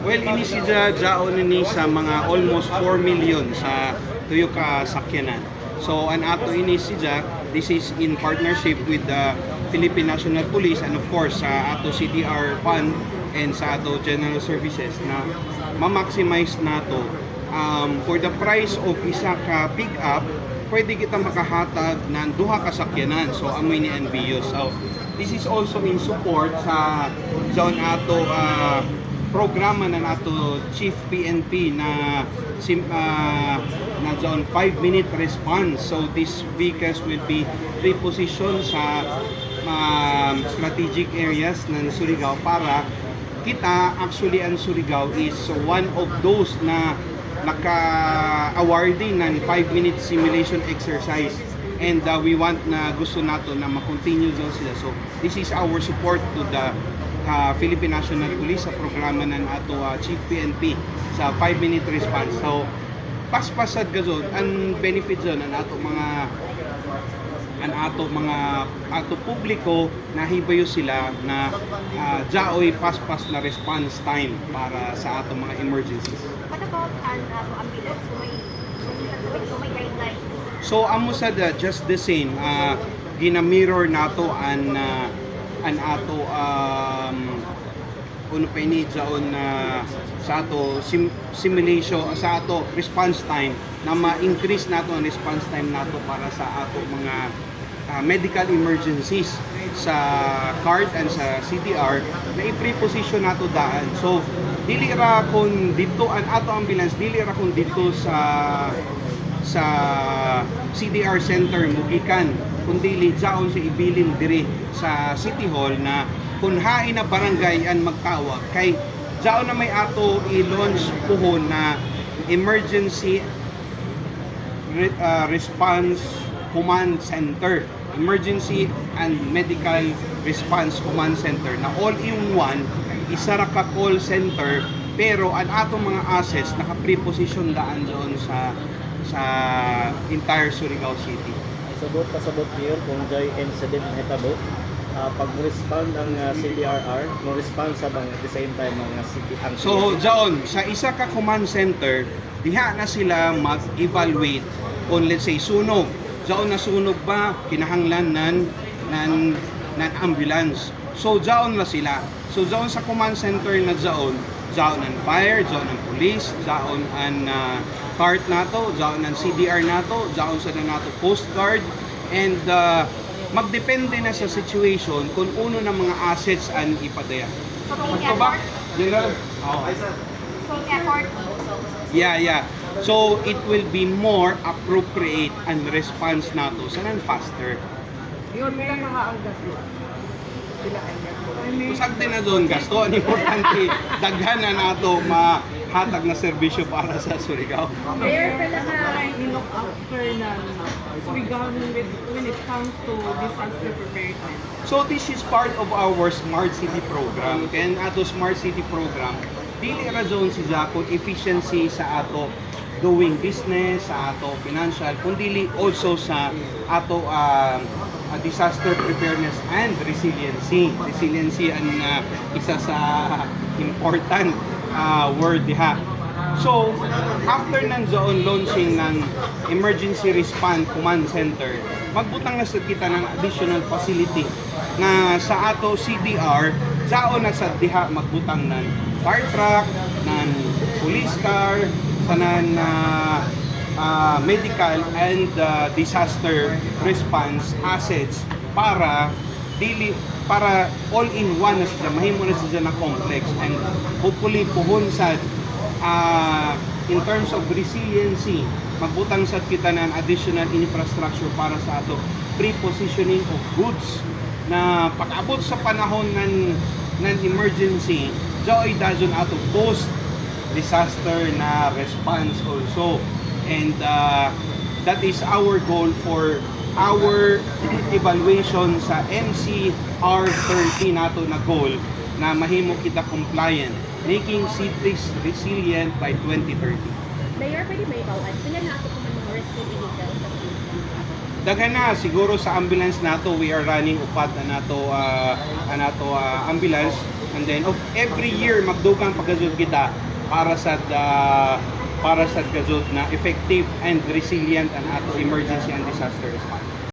Well, ini si Ja Jaon ni sa mga almost 4 million sa tuyo ka sakyanan. So, an ato ini si Ja, this is in partnership with the Philippine National Police and of course sa ato CDR fund and sa ato general services na ma-maximize nato um, for the price of isa ka pick up pwede kita makahatag ng duha ka sakyanan. So amoy ni NBU so this is also in support sa zone ato ah, programa na nato Chief PNP na sim, ah, na zone 5 minute response. So these vehicles will be repositioned sa um, strategic areas ng Surigao para kita actually ang Surigao is one of those na naka-awarding ng 5 minute simulation exercise. And uh, we want na gusto nato na ma-continue daw sila. So this is our support to the uh, Philippine National Police sa programa ng ato uh, Chief PNP sa 5 minute response. So paspasad gazon ang benefit zon ang ato mga ang ato mga ato publiko nahibayo sila na uh, jaoy paspas na response time para sa ato mga emergencies What about an uh, ambulance? So may, so may guideline. So amo sa da, just the same uh, gina-mirror nato an uh, an ato um uno pa ini jaon na sa ato sim, simulation sa ato response time na ma-increase nato ang response time nato para sa ato mga uh, medical emergencies sa CART and sa CTR na i-preposition nato daan. So dili ra kun dito ang ato ambulance dili ra kun dito sa sa CDR Center Mugikan kundi jaon sa ibilin diri sa City Hall na kung hain na barangay ang magtawag kay jaon na may ato i-launch puhon na emergency re- uh, response command center emergency and medical response command center na all in one isa ra ka call center pero ang atong mga assets naka-preposition daan doon sa sa entire Surigao City. Sabot pasabot niyo kung joy incident na hitabo. ah, pag-respond ang ah, CDRR, mo respond sa bang at the same time ang ah, city ang So, John, sa isa ka command center, diha na sila mag-evaluate on let's say sunog. Diyan na sunog ba kinahanglan nan nan nan ambulance. So, diyan na sila. So, diyan sa command center na diyan, diyan ang fire, diyan ang police, diyan ang uh, cart nato, diyan ang CDR nato, diyan sa na nato coast guard and uh, magdepende na sa situation kung uno ng mga assets ang ipadaya. So ba? General? Oo. So. Yeah, yeah. So it will be more appropriate and response nato sa nan faster. Yun, may mga ang gasto. Sila ay gasto. Usag din na doon gasto. Ang importante, daghan na nato mahatag na serbisyo para sa Surigao. Mayor pala na in-look after ng Surigao when it comes to disaster preparedness. So this is part of our Smart City program. Ang ato Smart City program, dili ra zone si Jaco efficiency sa ato doing business, sa ato financial, kundi also sa ato uh, disaster preparedness and resiliency. Resiliency ang uh, isa sa important uh, word diha. So, after ng zone launching ng Emergency Response Command Center, magbutang na sa kita ng additional facility na sa ato CDR, sao na sa diha magbutang ng fire truck, ng police car, tanan na ah, medical and ah, disaster response assets para dili para all in one na sila mahimo na sila na complex and hopefully puhon sa ah, in terms of resiliency magbutang sa kita ng additional infrastructure para sa ato pre-positioning of goods na pag-abot sa panahon ng ng emergency joy dazon ato post disaster na response also. And uh, that is our goal for our evaluation sa MCR 30 nato na goal na mahimo kita compliant making cities resilient by 2030 Mayor, pwede may bawal. Sila na ako kung mga rescue vehicle sa Daghan na siguro sa ambulance nato we are running upat na nato uh, nato ah, ambulance. And then of every year magdugang pagkazud kita para sa da, para sa gazud na effective and resilient ang ato emergency and disaster response.